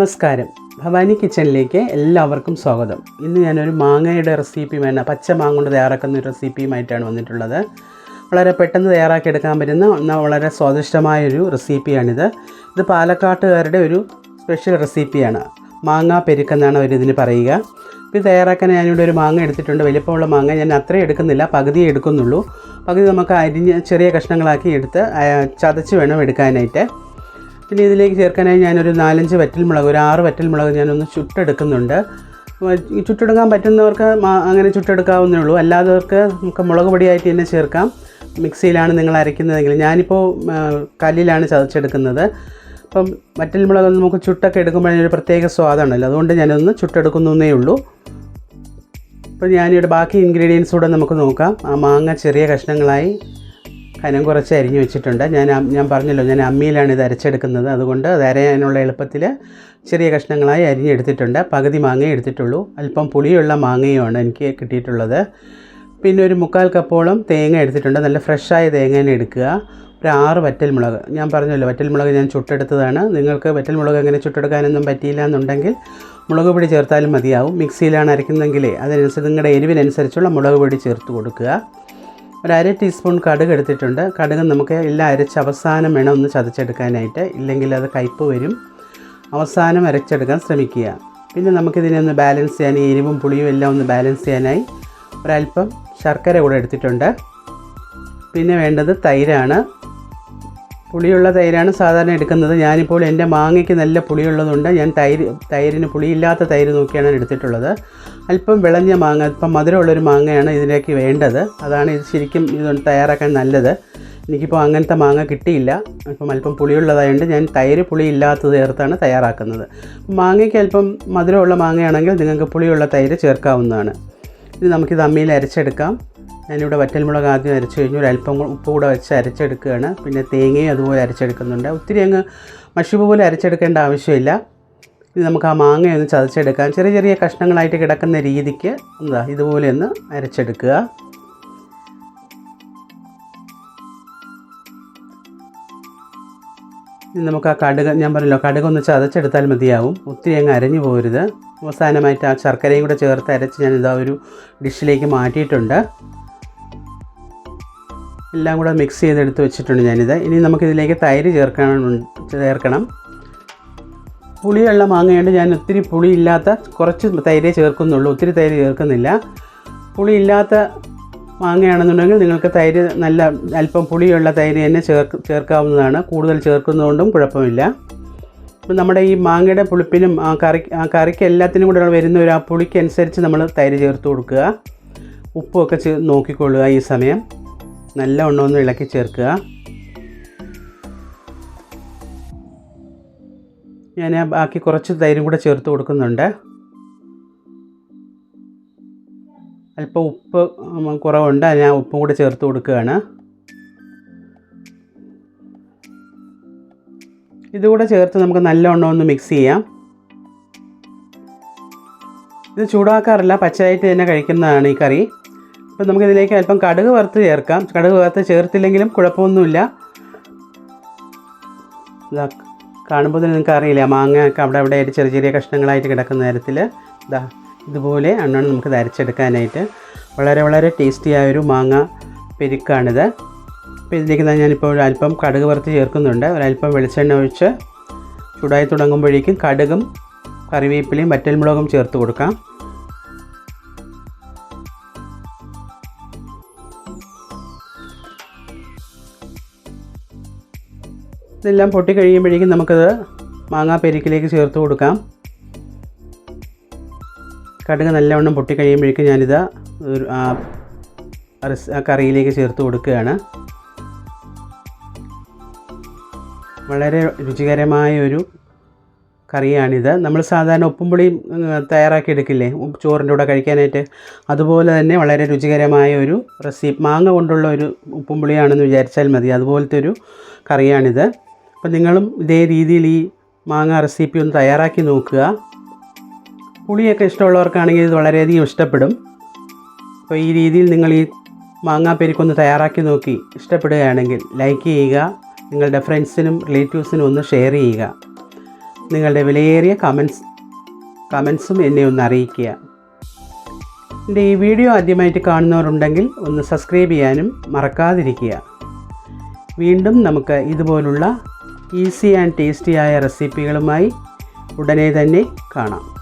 നമസ്കാരം. ഭവാനി കിച്ചണിലേക്ക് എല്ലാവർക്കും സ്വാഗതം. ഇന്ന് ഞാനൊരു മാങ്ങയുടെ റെസിപ്പിയുമാണ് പച്ച മാങ്ങ കൊണ്ട് തയ്യാറാക്കുന്ന ഒരു റെസിപ്പിയുമായിട്ടാണ് വന്നിട്ടുള്ളത്. വളരെ പെട്ടെന്ന് തയ്യാറാക്കിയെടുക്കാൻ പറ്റുന്ന വളരെ സ്വാദിഷ്ടമായൊരു റെസിപ്പിയാണിത് ഇത് പാലക്കാട്ടുകാരുടെ ഒരു സ്പെഷ്യൽ റെസിപ്പിയാണ് മാങ്ങ പെരുക്കെന്നാണ് അവരിതിന് പറയുക. ഇത് തയ്യാറാക്കാൻ ഞാനിവിടെ ഒരു മാങ്ങ എടുത്തിട്ടുണ്ട്. വലിപ്പമുള്ള മാങ്ങ. ഞാൻ അത്രയും എടുക്കുന്നില്ല. പകുതിയേ എടുക്കുന്നുള്ളൂ. പകുതി നമുക്ക് അരിഞ്ഞ് ചെറിയ കഷ്ണങ്ങളാക്കി എടുത്ത് ചതച്ച് വേണം എടുക്കാനായിട്ട്. പിന്നെ ഇതിലേക്ക് ചേർക്കാനായി ഞാനൊരു നാലഞ്ച് വറ്റൽമുളക് ഒരു ആറ് വറ്റൽമുളക് ഞാനൊന്ന് ചുട്ടെടുക്കുന്നുണ്ട്. ചുട്ടെടുക്കാൻ പറ്റുന്നവർക്ക് അങ്ങനെ ചുട്ടെടുക്കാവുന്നേ ഉള്ളൂ. അല്ലാത്തവർക്ക് നമുക്ക് മുളക് പൊടിയായിട്ട് തന്നെ ചേർക്കാം. മിക്സിയിലാണ് നിങ്ങൾ അരയ്ക്കുന്നതെങ്കിൽ. ഞാനിപ്പോൾ കല്ലിലാണ് ചതച്ചെടുക്കുന്നത്. അപ്പം വറ്റൽമുളക് നമുക്ക് ചുട്ടൊക്കെ എടുക്കുമ്പോഴൊരു പ്രത്യേക സ്വാദാണല്ലോ. അതുകൊണ്ട് ഞാനൊന്ന് ചുട്ടെടുക്കുന്നേ ഉള്ളൂ. അപ്പോൾ ഞാനിവിടെ ബാക്കി ഇൻഗ്രീഡിയൻസ് കൂടെ നമുക്ക് നോക്കാം. ആ മാങ്ങ ചെറിയ കഷ്ണങ്ങളായി. കനം കുറച്ച് അരിഞ്ഞ് വെച്ചിട്ടുണ്ട്. ഞാൻ ഞാൻ പറഞ്ഞല്ലോ ഞാൻ അമ്മിയിലാണ് ഇത് അരച്ചെടുക്കുന്നത്. അതുകൊണ്ട് അത് അരയാനുള്ള എളുപ്പത്തിൽ ചെറിയ കഷ്ണങ്ങളായി അരിഞ്ഞെടുത്തിട്ടുണ്ട് പകുതി മാങ്ങ എടുത്തിട്ടുള്ളൂ. അല്പം പുളിയുള്ള മാങ്ങയുമാണ് എനിക്ക് കിട്ടിയിട്ടുള്ളത്. പിന്നെ ഒരു മുക്കാൽ കപ്പോളം തേങ്ങ എടുത്തിട്ടുണ്ട്. നല്ല ഫ്രഷായ തേങ്ങ തന്നെ എടുക്കുക. ഒരു ആറ് വറ്റൽമുളക് ഞാൻ പറഞ്ഞല്ലോ വറ്റൽമുളക് ഞാൻ ചുട്ടെടുത്തതാണ്. നിങ്ങൾക്ക് വറ്റൽമുളക് എങ്ങനെ ചുട്ടെടുക്കാനൊന്നും പറ്റിയില്ല എന്നുണ്ടെങ്കിൽ മുളക് പൊടി ചേർത്താലും മതിയാവും. മിക്സിയിലാണ് അരയ്ക്കുന്നതെങ്കിലേ അതിനനുസരിച്ച് നിങ്ങളുടെ എരിവിനനുസരിച്ചുള്ള മുളക് പൊടി ചേർത്ത് കൊടുക്കുക. ഒരു അര ടീസ്പൂൺ കടുക് എടുത്തിട്ടുണ്ട്. കടുക് നമുക്ക് എല്ലാം അരച്ച് അവസാനം വേണം ഒന്ന് ചതച്ചെടുക്കാനായിട്ട്. ഇല്ലെങ്കിൽ അത് കയ്പ്പ് വരും. അവസാനം അരച്ചെടുക്കാൻ ശ്രമിക്കുക. പിന്നെ നമുക്കിതിനെ ഒന്ന് ബാലൻസ് ചെയ്യാൻ എരിവും പുളിയും എല്ലാം ഒന്ന് ബാലൻസ് ചെയ്യാനായി ഒരല്പം ശർക്കര കൂടെ എടുത്തിട്ടുണ്ട്. പിന്നെ വേണ്ടത് തൈരാണ്. പുളിയുള്ള തൈരാണ് സാധാരണ എടുക്കുന്നത്. ഞാനിപ്പോൾ എന്റെ മാങ്ങയ്ക്ക് നല്ല പുളിയുള്ളതുകൊണ്ട് ഞാൻ തൈര് തൈരിന് പുളിയില്ലാത്ത തൈര് നോക്കിയാണ് എടുത്തിട്ടുള്ളത്. അല്പം വിളഞ്ഞ മാങ്ങ അല്പം മധുരമുള്ളൊരു മാങ്ങയാണ് ഇതിലേക്ക് വേണ്ടത്. അതാണ് ഇത് ശരിക്കും ഇത് തയ്യാറാക്കാൻ നല്ലത്. എനിക്കിപ്പോൾ അങ്ങനത്തെ മാങ്ങ കിട്ടിയില്ല. അപ്പം അല്പം പുളിയുള്ളതായതുകൊണ്ട് ഞാൻ തൈര് പുളി ഇല്ലാത്തത് ചേർത്താണ് തയ്യാറാക്കുന്നത്. മാങ്ങയ്ക്ക് അല്പം മധുരമുള്ള മാങ്ങയാണെങ്കിൽ നിങ്ങൾക്ക് പുളിയുള്ള തൈര് ചേർക്കാവുന്നതാണ്. ഇത് നമുക്കിത് അമ്മിയിൽ അരച്ചെടുക്കാം. ഞാനിവിടെ വറ്റൽമുളക് ആദ്യം അരച്ച് കഴിഞ്ഞു. അല്പം ഉപ്പ് കൂടെ വെച്ച് അരച്ചെടുക്കുകയാണ്. പിന്നെ തേങ്ങയും അതുപോലെ അരച്ചെടുക്കുന്നുണ്ട്. ഒത്തിരി അങ്ങ് മഷിപ്പ് പോലെ അരച്ചെടുക്കേണ്ട ആവശ്യമില്ല. ഇത് നമുക്ക് ആ മാങ്ങയൊന്ന് ചതച്ചെടുക്കാൻ ചതച്ചെടുക്കാം. ചെറിയ ചെറിയ കഷ്ണങ്ങളായിട്ട് കിടക്കുന്ന രീതിക്ക് എന്താ ഇതുപോലെ ഒന്ന് അരച്ചെടുക്കുക. ഇനി നമുക്ക് ആ കടുക് ഞാൻ പറഞ്ഞല്ലോ കടുക് ഒന്ന് ചതച്ചെടുത്താൽ മതിയാവും. ഒത്തിരി അങ്ങ് അരഞ്ഞു പോകരുത് അവസാനമായിട്ട് ആ ശർക്കരയും കൂടെ ചേർത്ത് അരച്ച് ഞാൻ ഇതാ ഒരു ഡിഷിലേക്ക് മാറ്റിയിട്ടുണ്ട്. എല്ലാം കൂടെ മിക്സ് ചെയ്തെടുത്ത് വെച്ചിട്ടുണ്ട് ഞാനിത്. ഇനി നമുക്കിതിലേക്ക് തൈര് ചേർക്കണം ചേർക്കണം. പുളിയുള്ള മാങ്ങയുണ്ട് ഞാൻ ഒത്തിരി പുളിയില്ലാത്ത കുറച്ച് തൈരേ ചേർക്കുന്നുള്ളൂ. ഒത്തിരി തൈര് ചേർക്കുന്നില്ല. പുളിയില്ലാത്ത മാങ്ങയാണെന്നുണ്ടെങ്കിൽ നിങ്ങൾക്ക് തൈര് നല്ല അല്പം പുളിയുള്ള തൈര് തന്നെ ചേർക്ക് ചേർക്കാവുന്നതാണ്. കൂടുതൽ ചേർക്കുന്നതുകൊണ്ടും കുഴപ്പമില്ല. അപ്പം നമ്മുടെ ഈ മാങ്ങയുടെ പുളിപ്പിനും ആ കറി ആ കറിക്ക് എല്ലാത്തിനും കൂടെ വരുന്ന ഒരു ആ പുളിക്കനുസരിച്ച് നമ്മൾ തൈര് ചേർത്ത് കൊടുക്കുക. ഉപ്പുമൊക്കെ ചേ നോക്കിക്കൊള്ളുക ഈ സമയം. നല്ല ഒന്ന് ഇളക്കി ചേർക്കുക. ഞാൻ ബാക്കി കുറച്ച് തൈരും കൂടെ ചേർത്ത് കൊടുക്കുന്നുണ്ട്. അല്പം ഉപ്പ് കുറവുണ്ട്. ഞാൻ ഉപ്പും കൂടെ ചേർത്ത് കൊടുക്കുകയാണ്. ഇതുകൂടെ ചേർത്ത് നമുക്ക് നല്ലവണ്ണം ഒന്ന് മിക്സ് ചെയ്യാം. ഇത് ചൂടാക്കാറില്ല. പച്ചയായിട്ട് തന്നെ കഴിക്കുന്നതാണ് ഈ കറി. അപ്പോൾ നമുക്കിതിലേക്ക് അല്പം കടുക് വറുത്ത് ചേർക്കാം. കടുക് വറുത്ത് ചേർത്തില്ലെങ്കിലും കുഴപ്പമൊന്നുമില്ല. ഇതാ കാണുമ്പോൾ തന്നെ നിങ്ങൾക്ക് അറിയില്ല മാങ്ങ ഒക്കെ അവിടെ അവിടെ ആയിട്ട് ചെറിയ ചെറിയ കഷ്ണങ്ങളായിട്ട് കിടക്കുന്ന നേരത്തിൽ ഇതാ ഇതുപോലെ അണ്ണാണ് നമുക്ക് അരച്ചെടുക്കാനായിട്ട് വളരെ വളരെ ടേസ്റ്റിയായ ഒരു മാങ്ങ പെരുക്കാണിത്. അപ്പോൾ ഇതിലേക്ക് തന്നെ ഞാനിപ്പോൾ അല്പം കടുക് വറുത്ത് ചേർക്കുന്നുണ്ട്. ഒരല്പം വെളിച്ചെണ്ണ ഒഴിച്ച് ചൂടായി തുടങ്ങുമ്പോഴേക്കും കടുകും കറിവേപ്പിലയും വറ്റൽമുളകും ചേർത്ത് കൊടുക്കാം. ഇതെല്ലാം പൊട്ടി നമുക്കത് മാങ്ങാ പെരുക്കിലേക്ക് ചേർത്ത് കൊടുക്കാം. കടുക് നല്ലവണ്ണം പൊട്ടി കഴിയുമ്പോഴേക്കും ഞാനിത് കറിയിലേക്ക് ചേർത്ത് കൊടുക്കുകയാണ്. വളരെ രുചികരമായ ഒരു കറിയാണിത്. നമ്മൾ സാധാരണ ഉപ്പും പുളിയും തയ്യാറാക്കി എടുക്കില്ലേ? ചോറിന്റെ കൂടെ കഴിക്കാനായിട്ട്. അതുപോലെ തന്നെ വളരെ രുചികരമായ ഒരു റെസിപ്പി. മാങ്ങ കൊണ്ടുള്ള ഒരു ഉപ്പും പുളിയാണെന്ന് വിചാരിച്ചാൽ മതി. അതുപോലത്തെ ഒരു കറിയാണിത്. അപ്പം നിങ്ങളും ഇതേ രീതിയിൽ ഈ മാങ്ങ റെസിപ്പി ഒന്ന് തയ്യാറാക്കി നോക്കുക. പുളിയൊക്കെ ഇഷ്ടമുള്ളവർക്കാണെങ്കിൽ ഇത് വളരെയധികം ഇഷ്ടപ്പെടും. അപ്പോൾ ഈ രീതിയിൽ നിങ്ങൾ ഈ മാങ്ങാ മാങ്ങാപ്പെരിക്കൊന്ന് തയ്യാറാക്കി നോക്കി ഇഷ്ടപ്പെടുകയാണെങ്കിൽ ലൈക്ക് ചെയ്യുക. നിങ്ങളുടെ ഫ്രണ്ട്സിനും റിലേറ്റീവ്സിനും ഒന്ന് ഷെയർ ചെയ്യുക. നിങ്ങളുടെ വിലയേറിയ കമൻസ് കമൻസും എന്നെ ഒന്ന് അറിയിക്കുക. എന്റെ ഈ വീഡിയോ ആദ്യമായിട്ട് കാണുന്നവരുണ്ടെങ്കിൽ ഒന്ന് സബ്സ്ക്രൈബ് ചെയ്യാനും മറക്കാതിരിക്കുക. വീണ്ടും നമുക്ക് ഇതുപോലുള്ള ഈസി ആൻഡ് ടേസ്റ്റിയായ റെസിപ്പികളുമായി ഉടനെ തന്നെ കാണാം.